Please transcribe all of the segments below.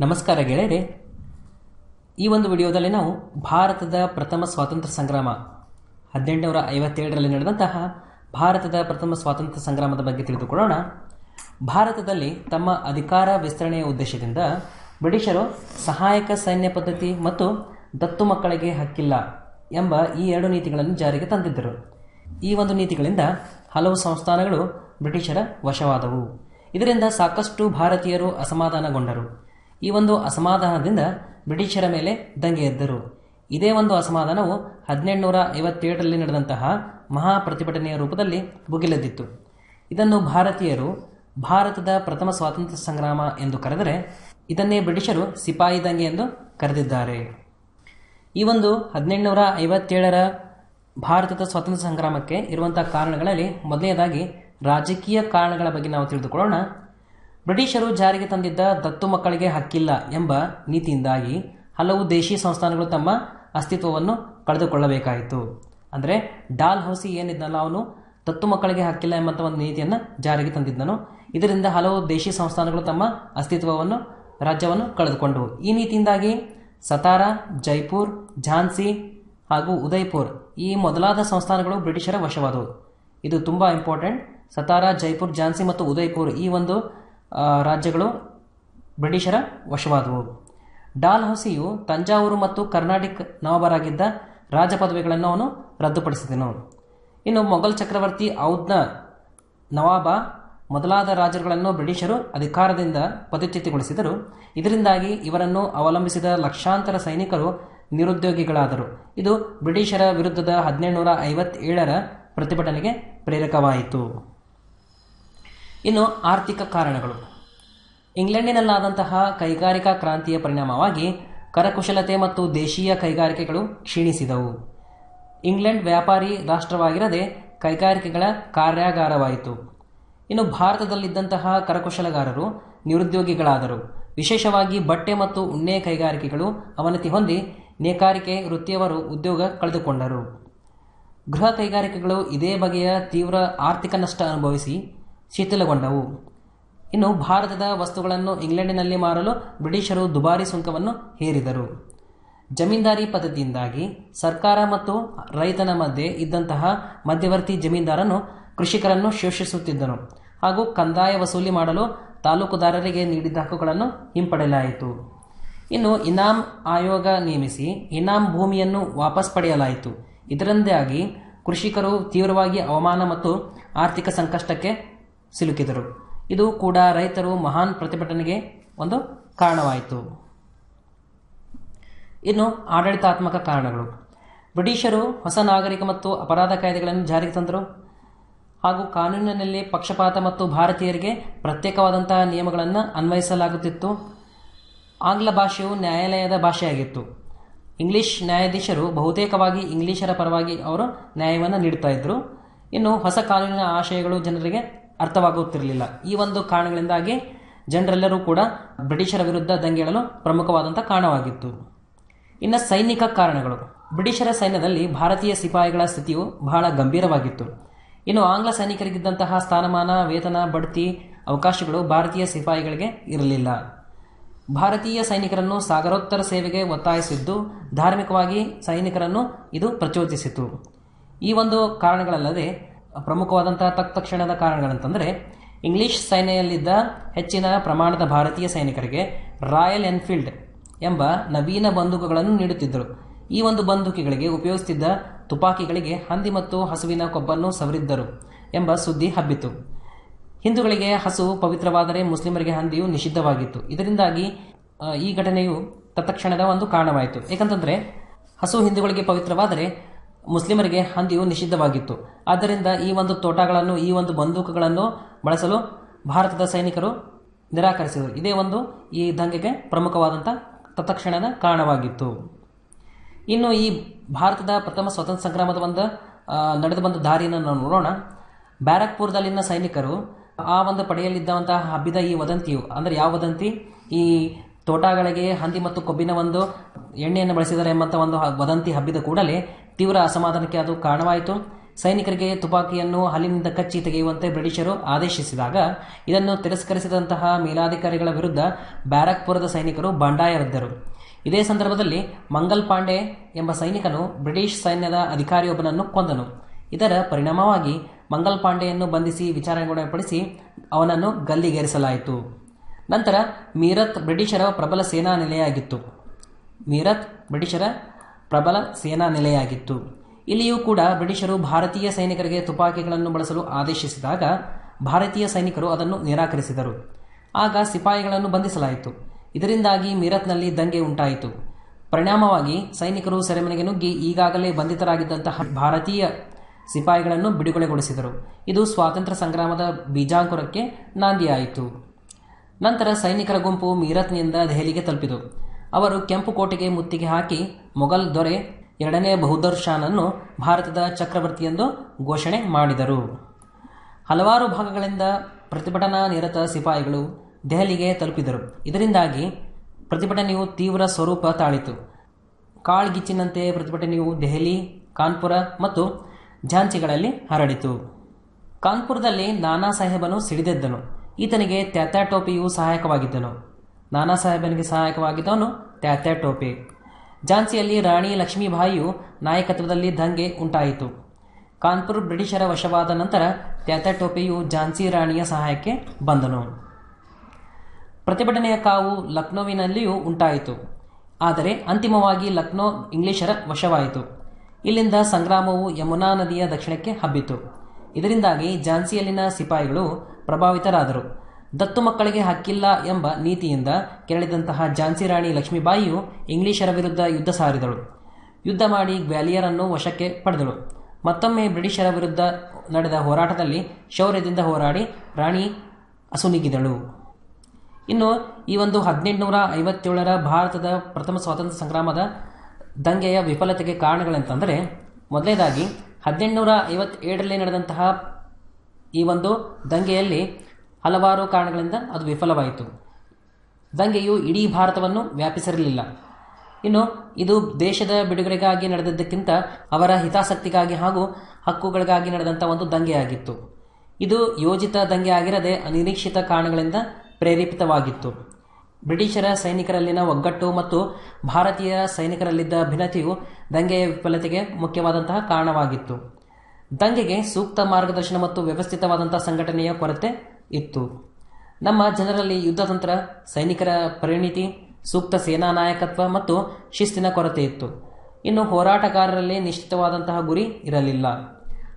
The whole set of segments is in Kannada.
ನಮಸ್ಕಾರ ಗೆಳೆಯರೆ. ಈ ಒಂದು ವಿಡಿಯೋದಲ್ಲಿ ನಾವು ಭಾರತದ ಪ್ರಥಮ ಸ್ವಾತಂತ್ರ್ಯ ಸಂಗ್ರಾಮ, ಹದಿನೆಂಟುನೂರ ಐವತ್ತೇಳರಲ್ಲಿ ನಡೆದಂತಹ ಭಾರತದ ಪ್ರಥಮ ಸ್ವಾತಂತ್ರ್ಯ ಸಂಗ್ರಾಮದ ಬಗ್ಗೆ ತಿಳಿದುಕೊಳ್ಳೋಣ. ಭಾರತದಲ್ಲಿ ತಮ್ಮ ಅಧಿಕಾರ ವಿಸ್ತರಣೆಯ ಉದ್ದೇಶದಿಂದ ಬ್ರಿಟಿಷರು ಸಹಾಯಕ ಸೈನ್ಯ ಪದ್ಧತಿ ಮತ್ತು ದತ್ತು ಮಕ್ಕಳಿಗೆ ಹಕ್ಕಿಲ್ಲ ಎಂಬ ಈ ಎರಡು ನೀತಿಗಳನ್ನು ಜಾರಿಗೆ ತಂದಿದ್ದರು. ಈ ಒಂದು ನೀತಿಗಳಿಂದ ಹಲವು ಸಂಸ್ಥಾನಗಳು ಬ್ರಿಟಿಷರ ವಶವಾದವು. ಇದರಿಂದ ಸಾಕಷ್ಟು ಭಾರತೀಯರು ಅಸಮಾಧಾನಗೊಂಡರು. ಈ ಒಂದು ಅಸಮಾಧಾನದಿಂದ ಬ್ರಿಟಿಷರ ಮೇಲೆ ದಂಗೆ ಎದ್ದರು. ಇದೇ ಒಂದು ಅಸಮಾಧಾನವು ಹದಿನೆಂಟುನೂರ ಐವತ್ತೇಳರಲ್ಲಿ ನಡೆದಂತಹ ಮಹಾ ಪ್ರತಿಭಟನೆಯ ರೂಪದಲ್ಲಿ ಭುಗಿಲೆದ್ದಿತ್ತು. ಇದನ್ನು ಭಾರತೀಯರು ಭಾರತದ ಪ್ರಥಮ ಸ್ವಾತಂತ್ರ್ಯ ಸಂಗ್ರಾಮ ಎಂದು ಕರೆದರೆ ಇದನ್ನೇ ಬ್ರಿಟಿಷರು ಸಿಪಾಯಿ ದಂಗೆ ಎಂದು ಕರೆದಿದ್ದಾರೆ. ಈ ಒಂದು ಹದಿನೆಂಟುನೂರ ಐವತ್ತೇಳರ ಭಾರತದ ಸ್ವಾತಂತ್ರ್ಯ ಸಂಗ್ರಾಮಕ್ಕೆ ಇರುವಂತಹ ಕಾರಣಗಳಲ್ಲಿ ಮೊದಲನೇದಾಗಿ ರಾಜಕೀಯ ಕಾರಣಗಳ ಬಗ್ಗೆ ನಾವು ತಿಳಿದುಕೊಳ್ಳೋಣ. ಬ್ರಿಟಿಷರು ಜಾರಿಗೆ ತಂದಿದ್ದ ದತ್ತು ಮಕ್ಕಳಿಗೆ ಹಕ್ಕಿಲ್ಲ ಎಂಬ ನೀತಿಯಿಂದಾಗಿ ಹಲವು ದೇಶಿ ಸಂಸ್ಥಾನಗಳು ತಮ್ಮ ಅಸ್ತಿತ್ವವನ್ನು ಕಳೆದುಕೊಳ್ಳಬೇಕಾಯಿತು. ಅಂದರೆ ಡಾಲ್ ಹೌಸಿ ಏನಿದ್ದಲ್ಲ ಅವನು? ದತ್ತು ಮಕ್ಕಳಿಗೆ ಹಕ್ಕಿಲ್ಲ ಎಂಬಂಥ ಒಂದು ನೀತಿಯನ್ನು ಜಾರಿಗೆ ತಂದಿದ್ದನು. ಇದರಿಂದ ಹಲವು ದೇಶಿ ಸಂಸ್ಥಾನಗಳು ತಮ್ಮ ಅಸ್ತಿತ್ವವನ್ನು, ರಾಜ್ಯವನ್ನು ಕಳೆದುಕೊಂಡವು ಈ ನೀತಿಯಿಂದಾಗಿ ಸತಾರ, ಜೈಪುರ್, ಝಾನ್ಸಿ ಹಾಗೂ ಉದಯ್ಪುರ್ ಈ ಮೊದಲಾದ ಸಂಸ್ಥಾನಗಳು ಬ್ರಿಟಿಷರ ವಶವಾದವು. ಇದು ತುಂಬ ಇಂಪಾರ್ಟೆಂಟ್ ಸತಾರ, ಜೈಪುರ್, ಝಾನ್ಸಿ ಮತ್ತು ಉದಯ್ಪುರ್ ಈ ಒಂದು ರಾಜ್ಯಗಳು ಬ್ರಿಟಿಷರ ವಶವಾದವು. ಡಾಲ್ ಹೌಸಿಯು ತಂಜಾವೂರು ಮತ್ತು ಕರ್ನಾಟಕ ನವಾಬರಾಗಿದ್ದ ರಾಜ ಪದವಿಗಳನ್ನು ಅವನು ರದ್ದುಪಡಿಸಿದನು. ಇನ್ನು ಮೊಘಲ್ ಚಕ್ರವರ್ತಿ ಔದ್ನ ನವಾಬ ಮೊದಲಾದ ರಾಜರುಗಳನ್ನು ಬ್ರಿಟಿಷರು ಅಧಿಕಾರದಿಂದ ಪದಚ್ಯುತಿಗೊಳಿಸಿದರು. ಇದರಿಂದಾಗಿ ಇವರನ್ನು ಅವಲಂಬಿಸಿದ ಲಕ್ಷಾಂತರ ಸೈನಿಕರು ನಿರುದ್ಯೋಗಿಗಳಾದರು. ಇದು ಬ್ರಿಟಿಷರ ವಿರುದ್ಧದ ಹದಿನೇಳುನೂರ ಐವತ್ತೇಳರ ಪ್ರತಿಭಟನೆಗೆ ಪ್ರೇರಕವಾಯಿತು. ಇನ್ನು ಆರ್ಥಿಕ ಕಾರಣಗಳು. ಇಂಗ್ಲೆಂಡಿನಲ್ಲಾದಂತಹ ಕೈಗಾರಿಕಾ ಕ್ರಾಂತಿಯ ಪರಿಣಾಮವಾಗಿ ಕರಕುಶಲತೆ ಮತ್ತು ದೇಶೀಯ ಕೈಗಾರಿಕೆಗಳು ಕ್ಷೀಣಿಸಿದವು. ಇಂಗ್ಲೆಂಡ್ ವ್ಯಾಪಾರಿ ರಾಷ್ಟ್ರವಾಗಿರದೆ ಕೈಗಾರಿಕೆಗಳ ಕಾರ್ಯಾಗಾರವಾಯಿತು. ಇನ್ನು ಭಾರತದಲ್ಲಿದ್ದಂತಹ ಕರಕುಶಲಗಾರರು ನಿರುದ್ಯೋಗಿಗಳಾದರು. ವಿಶೇಷವಾಗಿ ಬಟ್ಟೆ ಮತ್ತು ಉಣ್ಣೆ ಕೈಗಾರಿಕೆಗಳು ಅವನತಿ ಹೊಂದಿ ನೇಕಾರಿಕೆ ವೃತ್ತಿಯವರು ಉದ್ಯೋಗ ಕಳೆದುಕೊಂಡರು. ಗೃಹ ಕೈಗಾರಿಕೆಗಳು ಇದೇ ಬಗೆಯ ತೀವ್ರ ಆರ್ಥಿಕ ನಷ್ಟ ಅನುಭವಿಸಿ ಶಿಥಿಲಗೊಂಡವು. ಇನ್ನು ಭಾರತದ ವಸ್ತುಗಳನ್ನು ಇಂಗ್ಲೆಂಡಿನಲ್ಲಿ ಮಾರಲು ಬ್ರಿಟಿಷರು ದುಬಾರಿ ಸುಂಕವನ್ನು ಹೇರಿದರು. ಜಮೀನ್ದಾರಿ ಪದ್ಧತಿಯಿಂದಾಗಿ ಸರ್ಕಾರ ಮತ್ತು ರೈತನ ಮಧ್ಯೆ ಇದ್ದಂತಹ ಮಧ್ಯವರ್ತಿ ಜಮೀನ್ದಾರನು ಕೃಷಿಕರನ್ನು ಶೋಷಿಸುತ್ತಿದ್ದನು ಹಾಗೂ ಕಂದಾಯ ವಸೂಲಿ ಮಾಡಲು ತಾಲೂಕುದಾರರಿಗೆ ನೀಡಿದ್ದ ಹಕ್ಕುಗಳನ್ನು ಹಿಂಪಡೆಯಲಾಯಿತು. ಇನ್ನು ಇನಾಮ್ ಆಯೋಗ ನೇಮಿಸಿ ಇನಾಮ್ ಭೂಮಿಯನ್ನು ವಾಪಸ್ ಪಡೆಯಲಾಯಿತು. ಇದರಿಂದಾಗಿ ಕೃಷಿಕರು ತೀವ್ರವಾಗಿ ಅವಮಾನ ಮತ್ತು ಆರ್ಥಿಕ ಸಂಕಷ್ಟಕ್ಕೆ ಸಿಲುಕಿದರು. ಇದು ಕೂಡ ರೈತರು ಮಹಾನ್ ಪ್ರತಿಭಟನೆಗೆ ಒಂದು ಕಾರಣವಾಯಿತು. ಇನ್ನು ಆಡಳಿತಾತ್ಮಕ ಕಾರಣಗಳು. ಬ್ರಿಟಿಷರು ಹೊಸ ನಾಗರಿಕ ಮತ್ತು ಅಪರಾಧ ಕಾಯ್ದೆಗಳನ್ನು ಜಾರಿಗೆ ತಂದರು. ಹಾಗೂ ಕಾನೂನಿನಲ್ಲಿ ಪಕ್ಷಪಾತ ಮತ್ತು ಭಾರತೀಯರಿಗೆ ಪ್ರತ್ಯೇಕವಾದಂತಹ ನಿಯಮಗಳನ್ನು ಅನ್ವಯಿಸಲಾಗುತ್ತಿತ್ತು. ಆಂಗ್ಲ ಭಾಷೆಯು ನ್ಯಾಯಾಲಯದ ಭಾಷೆಯಾಗಿತ್ತು. ಇಂಗ್ಲಿಷ್ ನ್ಯಾಯಾಧೀಶರು ಬಹುತೇಕವಾಗಿ ಇಂಗ್ಲಿಷರ ಪರವಾಗಿ ಅವರು ನ್ಯಾಯವನ್ನು ನೀಡುತ್ತಾ ಇದ್ದರು. ಇನ್ನು ಹೊಸ ಕಾನೂನಿನ ಆಶಯಗಳು ಜನರಿಗೆ ಅರ್ಥವಾಗುತ್ತಿರಲಿಲ್ಲ. ಈ ಒಂದು ಕಾರಣಗಳಿಂದಾಗಿ ಜನರೆಲ್ಲರೂ ಕೂಡ ಬ್ರಿಟಿಷರ ವಿರುದ್ಧ ದಂಗೇಳಲು ಪ್ರಮುಖವಾದಂಥ ಕಾರಣವಾಗಿತ್ತು. ಇನ್ನು ಸೈನಿಕ ಕಾರಣಗಳು. ಬ್ರಿಟಿಷರ ಸೈನ್ಯದಲ್ಲಿ ಭಾರತೀಯ ಸಿಪಾಯಿಗಳ ಸ್ಥಿತಿಯು ಬಹಳ ಗಂಭೀರವಾಗಿತ್ತು. ಇನ್ನು ಆಂಗ್ಲ ಸೈನಿಕರಿಗಿದ್ದಂತಹ ಸ್ಥಾನಮಾನ, ವೇತನ, ಬಡ್ತಿ, ಅವಕಾಶಗಳು ಭಾರತೀಯ ಸಿಪಾಯಿಗಳಿಗೆ ಇರಲಿಲ್ಲ. ಭಾರತೀಯ ಸೈನಿಕರನ್ನು ಸಾಗರೋತ್ತರ ಸೇವೆಗೆ ಒತ್ತಾಯಿಸಿದ್ದು, ಧಾರ್ಮಿಕವಾಗಿ ಸೈನಿಕರನ್ನು ಇದು ಪ್ರಚೋದಿಸಿತು. ಈ ಒಂದು ಕಾರಣಗಳಲ್ಲದೆ ಪ್ರಮುಖವಾದಂತಹ ತತ್ಕ್ಷಣದ ಕಾರಣಗಳಂತಂದರೆ, ಇಂಗ್ಲಿಷ್ ಸೈನ್ಯದಲ್ಲಿದ್ದ ಹೆಚ್ಚಿನ ಪ್ರಮಾಣದ ಭಾರತೀಯ ಸೈನಿಕರಿಗೆ ರಾಯಲ್ ಎನ್ಫೀಲ್ಡ್ ಎಂಬ ನವೀನ ಬಂದೂಕುಗಳನ್ನು ನೀಡುತ್ತಿದ್ದರು. ಈ ಒಂದು ಬಂದೂಕಿಗಳಿಗೆ ಉಪಯೋಗಿಸುತ್ತಿದ್ದ ತುಪಾಕಿಗಳಿಗೆ ಹಂದಿ ಮತ್ತು ಹಸುವಿನ ಕೊಬ್ಬನ್ನು ಸವರಿದ್ದರು ಎಂಬ ಸುದ್ದಿ ಹಬ್ಬಿತು. ಹಿಂದೂಗಳಿಗೆ ಹಸು ಪವಿತ್ರವಾದರೆ ಮುಸ್ಲಿಮರಿಗೆ ಹಂದಿಯು ನಿಷಿದ್ಧವಾಗಿತ್ತು. ಇದರಿಂದಾಗಿ ಈ ಘಟನೆಯು ತತ್ಕ್ಷಣದ ಒಂದು ಕಾರಣವಾಯಿತು. ಏಕೆಂತಂದರೆ, ಹಸು ಹಿಂದೂಗಳಿಗೆ ಪವಿತ್ರವಾದರೆ ಮುಸ್ಲಿಮರಿಗೆ ಹಂದಿಯು ನಿಷಿದ್ಧವಾಗಿತ್ತು. ಆದ್ದರಿಂದ ಈ ಒಂದು ತೋಟಗಳನ್ನು, ಈ ಒಂದು ಬಂದೂಕುಗಳನ್ನು ಬಳಸಲು ಭಾರತದ ಸೈನಿಕರು ನಿರಾಕರಿಸಿದರು. ಇದೇ ಒಂದು ಈ ದಂಗೆಗೆ ಪ್ರಮುಖವಾದಂಥ ತತ್ಕ್ಷಣದ ಕಾರಣವಾಗಿತ್ತು. ಇನ್ನು ಈ ಭಾರತದ ಪ್ರಥಮ ಸ್ವಾತಂತ್ರ್ಯ ಸಂಗ್ರಾಮದ ಒಂದು ನಡೆದು ಬಂದ ದಾರಿಯನ್ನು ನಾವು ನೋಡೋಣ. ಬ್ಯಾರಕ್ಪುರದಲ್ಲಿನ ಸೈನಿಕರು ಆ ಒಂದು ಪಡೆಯಲ್ಲಿದ್ದಂತಹ ಹಬ್ಬಿದ ಈ ವದಂತಿಯು, ಅಂದರೆ ಯಾವ ವದಂತಿ? ಈ ತೋಟಗಳಿಗೆ ಹಂದಿ ಮತ್ತು ಕೊಬ್ಬಿನ ಒಂದು ಎಣ್ಣೆಯನ್ನು ಬಳಸಿದರೆ ಎಂಬಂಥ ಒಂದು ವದಂತಿ ಹಬ್ಬಿದ ಕೂಡಲೇ ತೀವ್ರ ಅಸಮಾಧಾನಕ್ಕೆ ಅದು ಕಾರಣವಾಯಿತು. ಸೈನಿಕರಿಗೆ ತುಪಾಕಿಯನ್ನು ಹಲ್ಲಿನಿಂದ ಕಚ್ಚಿ ತೆಗೆಯುವಂತೆ ಬ್ರಿಟಿಷರು ಆದೇಶಿಸಿದಾಗ ಇದನ್ನು ತಿರಸ್ಕರಿಸಿದಂತಹ ಮೇಲಾಧಿಕಾರಿಗಳ ವಿರುದ್ಧ ಬ್ಯಾರಕ್ಪುರದ ಸೈನಿಕರು ಬಂಡಾಯವೆದ್ದರು ಇದೇ ಸಂದರ್ಭದಲ್ಲಿ ಮಂಗಲ್ ಪಾಂಡೆ ಎಂಬ ಸೈನಿಕನು ಬ್ರಿಟಿಷ್ ಸೈನ್ಯದ ಅಧಿಕಾರಿಯೊಬ್ಬನನ್ನು ಕೊಂದನು. ಇದರ ಪರಿಣಾಮವಾಗಿ ಮಂಗಲ್ ಪಾಂಡೆಯನ್ನು ಬಂಧಿಸಿ ವಿಚಾರಣೆಗೊಳಪಡಿಸಿ ಅವನನ್ನು ಗಲ್ಲಿಗೇರಿಸಲಾಯಿತು. ನಂತರ ಮೀರತ್ ಬ್ರಿಟಿಷರ ಪ್ರಬಲ ಸೇನಾ ನೆಲೆಯಾಗಿತ್ತು. ಮೀರತ್ ಬ್ರಿಟಿಷರ ಪ್ರಬಲ ಸೇನಾ ನೆಲೆಯಾಗಿತ್ತು. ಇಲ್ಲಿಯೂ ಕೂಡ ಬ್ರಿಟಿಷರು ಭಾರತೀಯ ಸೈನಿಕರಿಗೆ ತುಪಾಕಿಗಳನ್ನು ಬಳಸಲು ಆದೇಶಿಸಿದಾಗ ಭಾರತೀಯ ಸೈನಿಕರು ಅದನ್ನು ನಿರಾಕರಿಸಿದರು. ಆಗ ಸಿಪಾಯಿಗಳನ್ನು ಬಂಧಿಸಲಾಯಿತು. ಇದರಿಂದಾಗಿ ಮೀರತ್ನಲ್ಲಿ ದಂಗೆ ಉಂಟಾಯಿತು. ಪರಿಣಾಮವಾಗಿ ಸೈನಿಕರು ಸೆರೆಮನೆಗೆ ನುಗ್ಗಿ ಈಗಾಗಲೇ ಬಂಧಿತರಾಗಿದ್ದಂತಹ ಭಾರತೀಯ ಸಿಪಾಯಿಗಳನ್ನು ಬಿಡುಗಡೆಗೊಳಿಸಿದರು. ಇದು ಸ್ವಾತಂತ್ರ್ಯ ಸಂಗ್ರಾಮದ ಬೀಜಾಂಕುರಕ್ಕೆ ನಾಂದಿಯಾಯಿತು. ನಂತರ ಸೈನಿಕರ ಗುಂಪು ಮೀರತ್ನಿಂದ ದೆಹಲಿಗೆ ತಲುಪಿತು. ಅವರು ಕೆಂಪು ಕೋಟೆಗೆ ಮುತ್ತಿಗೆ ಹಾಕಿ ಮೊಘಲ್ ದೊರೆ ಎರಡನೇ ಬಹದ್ದೂರ್ ಶಾನನ್ನು ಭಾರತದ ಚಕ್ರವರ್ತಿ ಎಂದು ಘೋಷಣೆ ಮಾಡಿದರು. ಹಲವಾರು ಭಾಗಗಳಿಂದ ಪ್ರತಿಭಟನಾ ನಿರತ ಸಿಪಾಯಿಗಳು ದೆಹಲಿಗೆ ತಲುಪಿದರು. ಇದರಿಂದಾಗಿ ಪ್ರತಿಭಟನೆಯು ತೀವ್ರ ಸ್ವರೂಪ ತಾಳಿತು. ಕಾಳ್ಗಿಚ್ಚಿನಂತೆ ಪ್ರತಿಭಟನೆಯು ದೆಹಲಿ, ಕಾನ್ಪುರ ಮತ್ತು ಝಾನ್ಸಿಗಳಲ್ಲಿ ಹರಡಿತು. ಕಾನ್ಪುರದಲ್ಲಿ ನಾನಾ ಸಾಹೇಬನು ಸಿಡಿದೆದ್ದನು. ಈತನಿಗೆ ತ್ಯಾತ್ಯ ಟೋಪಿಯು ಸಹಾಯಕವಾಗಿದ್ದನು. ನಾನಾ ಸಾಹೇಬನಿಗೆ ಸಹಾಯಕವಾಗಿದ್ದವನು ತ್ಯಾತ್ಯ ಟೋಪಿ ಝಾನ್ಸಿಯಲ್ಲಿ ರಾಣಿ ಲಕ್ಷ್ಮೀಬಾಯಿಯು ನಾಯಕತ್ವದಲ್ಲಿ ದಂಗೆ ಉಂಟಾಯಿತು. ಕಾನ್ಪುರ್ ಬ್ರಿಟಿಷರ ವಶವಾದ ನಂತರ ತ್ಯಾತ್ಯಾ ಟೋಪಿಯು ಝಾನ್ಸಿ ರಾಣಿಯ ಸಹಾಯಕ್ಕೆ ಬಂದನು. ಪ್ರತಿಭಟನೆಯ ಕಾವು ಲಕ್ನೋವಿನಲ್ಲಿಯೂ ಉಂಟಾಯಿತು. ಆದರೆ ಅಂತಿಮವಾಗಿ ಲಕ್ನೋ ಇಂಗ್ಲಿಷರ ವಶವಾಯಿತು. ಇಲ್ಲಿಂದ ಸಂಗ್ರಾಮವು ಯಮುನಾ ನದಿಯ ದಕ್ಷಿಣಕ್ಕೆ ಹಬ್ಬಿತು. ಇದರಿಂದಾಗಿ ಝಾನ್ಸಿಯಲ್ಲಿನ ಸಿಪಾಯಿಗಳು ಪ್ರಭಾವಿತರಾದರು. ದತ್ತು ಮಕ್ಕಳಿಗೆ ಹಕ್ಕಿಲ್ಲ ಎಂಬ ನೀತಿಯಿಂದ ಕೆರಳಿದಂತಹ ಝಾನ್ಸಿ ರಾಣಿ ಲಕ್ಷ್ಮೀಬಾಯಿಯು ಇಂಗ್ಲಿಷರ ವಿರುದ್ಧ ಯುದ್ಧ ಸಾರಿದಳು. ಯುದ್ಧ ಮಾಡಿ ಗ್ವಾಲಿಯರನ್ನು ವಶಕ್ಕೆ ಪಡೆದಳು. ಮತ್ತೊಮ್ಮೆ ಬ್ರಿಟಿಷರ ವಿರುದ್ಧ ನಡೆದ ಹೋರಾಟದಲ್ಲಿ ಶೌರ್ಯದಿಂದ ಹೋರಾಡಿ ರಾಣಿ ಅಸುನೀಗಿದಳು. ಇನ್ನು ಈ ಒಂದು ಹದಿನೆಂಟುನೂರ ಐವತ್ತೇಳರ ಭಾರತದ ಪ್ರಥಮ ಸ್ವಾತಂತ್ರ್ಯ ಸಂಗ್ರಾಮದ ದಂಗೆಯ ವಿಫಲತೆಗೆ ಕಾರಣಗಳೆಂತಂದರೆ ಮೊದಲನೇದಾಗಿ ಹದಿನೆಂಟುನೂರ ಐವತ್ತೇಳರಲ್ಲಿ ನಡೆದಂತಹ ಈ ಒಂದು ದಂಗೆಯಲ್ಲಿ ಹಲವಾರು ಕಾರಣಗಳಿಂದ ಅದು ವಿಫಲವಾಯಿತು. ದಂಗೆಯು ಇಡೀ ಭಾರತವನ್ನು ವ್ಯಾಪಿಸಿರಲಿಲ್ಲ. ಇನ್ನು ಇದು ದೇಶದ ಬಿಡುಗಡೆಗಾಗಿ ನಡೆದದ್ದಕ್ಕಿಂತ ಅವರ ಹಿತಾಸಕ್ತಿಗಾಗಿ ಹಾಗೂ ಹಕ್ಕುಗಳಿಗಾಗಿ ನಡೆದಂಥ ಒಂದು ದಂಗೆಯಾಗಿತ್ತು. ಇದು ಯೋಜಿತ ದಂಗೆ ಆಗಿರದೆ ಅನಿರೀಕ್ಷಿತ ಕಾರಣಗಳಿಂದ ಪ್ರೇರೇಪಿತವಾಗಿತ್ತು. ಬ್ರಿಟಿಷರ ಸೈನಿಕರಲ್ಲಿನ ಒಗ್ಗಟ್ಟು ಮತ್ತು ಭಾರತೀಯ ಸೈನಿಕರಲ್ಲಿದ್ದ ಭಿನ್ನತೆಯು ದಂಗೆಯ ವಿಫಲತೆಗೆ ಮುಖ್ಯವಾದಂತಹ ಕಾರಣವಾಗಿತ್ತು. ದಂಗೆಗೆ ಸೂಕ್ತ ಮಾರ್ಗದರ್ಶನ ಮತ್ತು ವ್ಯವಸ್ಥಿತವಾದಂಥ ಸಂಘಟನೆಯ ಕೊರತೆ ಇತ್ತು. ನಮ್ಮ ಜನರಲ್ಲಿ ಯುದ್ಧತಂತ್ರ ಸೈನಿಕರ ಪರಿಣಿತಿ, ಸೂಕ್ತ ಸೇನಾ ನಾಯಕತ್ವ ಮತ್ತು ಶಿಸ್ತಿನ ಕೊರತೆ ಇತ್ತು. ಇನ್ನು ಹೋರಾಟಗಾರರಲ್ಲಿ ನಿಶ್ಚಿತವಾದಂತಹ ಗುರಿ ಇರಲಿಲ್ಲ.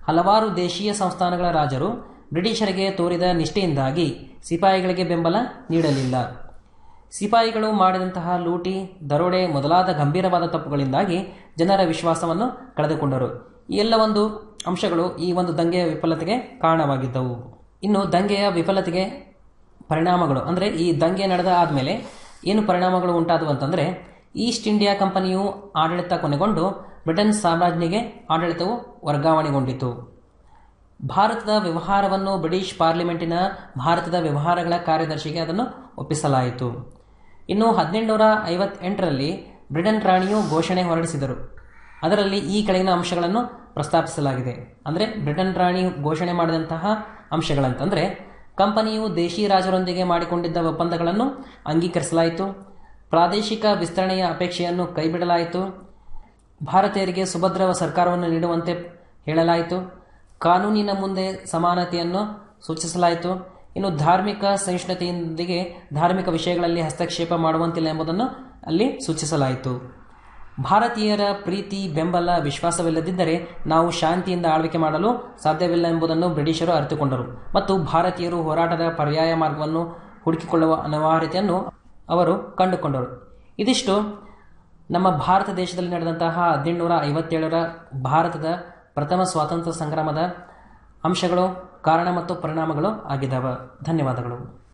ಹಲವಾರು ದೇಶೀಯ ಸಂಸ್ಥಾನಗಳ ರಾಜರು ಬ್ರಿಟಿಷರಿಗೆ ತೋರಿದ ನಿಷ್ಠೆಯಿಂದಾಗಿ ಸಿಪಾಯಿಗಳಿಗೆ ಬೆಂಬಲ ನೀಡಲಿಲ್ಲ. ಸಿಪಾಯಿಗಳು ಮಾಡಿದಂತಹ ಲೂಟಿ, ದರೋಡೆ ಮೊದಲಾದ ಗಂಭೀರವಾದ ತಪ್ಪುಗಳಿಂದಾಗಿ ಜನರ ವಿಶ್ವಾಸವನ್ನು ಕಳೆದುಕೊಂಡರು. ಈ ಎಲ್ಲ ಒಂದು ಅಂಶಗಳು ಈ ಒಂದು ದಂಗೆಯ ವಿಫಲತೆಗೆ ಕಾರಣವಾಗಿದ್ದವು. ಇನ್ನು ದಂಗೆಯ ವಿಫಲತೆಗೆ ಪರಿಣಾಮಗಳು, ಅಂದರೆ ಈ ದಂಗೆ ನಡೆದ ಆದಮೇಲೆ ಏನು ಪರಿಣಾಮಗಳು ಉಂಟಾದವು ಅಂತಂದರೆ, ಈಸ್ಟ್ ಇಂಡಿಯಾ ಕಂಪನಿಯು ಆಡಳಿತ ಕೊನೆಗೊಂಡು ಬ್ರಿಟನ್ ಸಾಮ್ರಾಜ್ಞಿಗೆ ಆಡಳಿತವು ವರ್ಗಾವಣೆಗೊಂಡಿತು. ಭಾರತದ ವ್ಯವಹಾರವನ್ನು ಬ್ರಿಟಿಷ್ ಪಾರ್ಲಿಮೆಂಟಿನ ಭಾರತದ ವ್ಯವಹಾರಗಳ ಕಾರ್ಯದರ್ಶಿಗೆ ಅದನ್ನು ಒಪ್ಪಿಸಲಾಯಿತು. ಇನ್ನು ಹದಿನೆಂಟುನೂರ ಐವತ್ತೆಂಟರಲ್ಲಿ ಬ್ರಿಟನ್ ರಾಣಿಯು ಘೋಷಣೆ ಹೊರಡಿಸಿದರು. ಅದರಲ್ಲಿ ಈ ಕೆಳಗಿನ ಅಂಶಗಳನ್ನು ಪ್ರಸ್ತಾಪಿಸಲಾಗಿದೆ. ಅಂದರೆ ಬ್ರಿಟನ್ ರಾಣಿ ಘೋಷಣೆ ಮಾಡಿದಂತಹ ಅಂಶಗಳಂತಂದರೆ, ಕಂಪನಿಯು ದೇಶಿ ರಾಜರೊಂದಿಗೆ ಮಾಡಿಕೊಂಡಿದ್ದ ಒಪ್ಪಂದಗಳನ್ನು ಅಂಗೀಕರಿಸಲಾಯಿತು. ಪ್ರಾದೇಶಿಕ ವಿಸ್ತರಣೆಯ ಅಪೇಕ್ಷೆಯನ್ನು ಕೈಬಿಡಲಾಯಿತು. ಭಾರತೀಯರಿಗೆ ಸುಭದ್ರ ಸರ್ಕಾರವನ್ನು ನೀಡುವಂತೆ ಹೇಳಲಾಯಿತು. ಕಾನೂನಿನ ಮುಂದೆ ಸಮಾನತೆಯನ್ನು ಸೂಚಿಸಲಾಯಿತು. ಇನ್ನು ಧಾರ್ಮಿಕ ಸಹಿಷ್ಣುತೆಯೊಂದಿಗೆ ಧಾರ್ಮಿಕ ವಿಷಯಗಳಲ್ಲಿ ಹಸ್ತಕ್ಷೇಪ ಮಾಡುವಂತಿಲ್ಲ ಎಂಬುದನ್ನು ಅಲ್ಲಿ ಸೂಚಿಸಲಾಯಿತು. ಭಾರತೀಯರ ಪ್ರೀತಿ, ಬೆಂಬಲ, ವಿಶ್ವಾಸವಿಲ್ಲದಿದ್ದರೆ ನಾವು ಶಾಂತಿಯಿಂದ ಆಳ್ವಿಕೆ ಮಾಡಲು ಸಾಧ್ಯವಿಲ್ಲ ಎಂಬುದನ್ನು ಬ್ರಿಟಿಷರು ಅರಿತುಕೊಂಡರು. ಮತ್ತು ಭಾರತೀಯರು ಹೋರಾಟದ ಪರ್ಯಾಯ ಮಾರ್ಗವನ್ನು ಹುಡುಕಿಕೊಳ್ಳುವ ಅನಿವಾರ್ಯತೆಯನ್ನು ಅವರು ಕಂಡುಕೊಂಡರು. ಇದಿಷ್ಟು. ನಮ್ಮ ಭಾರತ ದೇಶದಲ್ಲಿ ನಡೆದಂತಹ ಹದಿನೆಂಟುನೂರ ಐವತ್ತೇಳರ ಭಾರತದ ಪ್ರಥಮ ಸ್ವಾತಂತ್ರ್ಯ ಸಂಗ್ರಾಮದ ಅಂಶಗಳು, ಕಾರಣ ಮತ್ತು ಪರಿಣಾಮಗಳು ಆಗಿದ್ದಾವೆ. ಧನ್ಯವಾದಗಳು.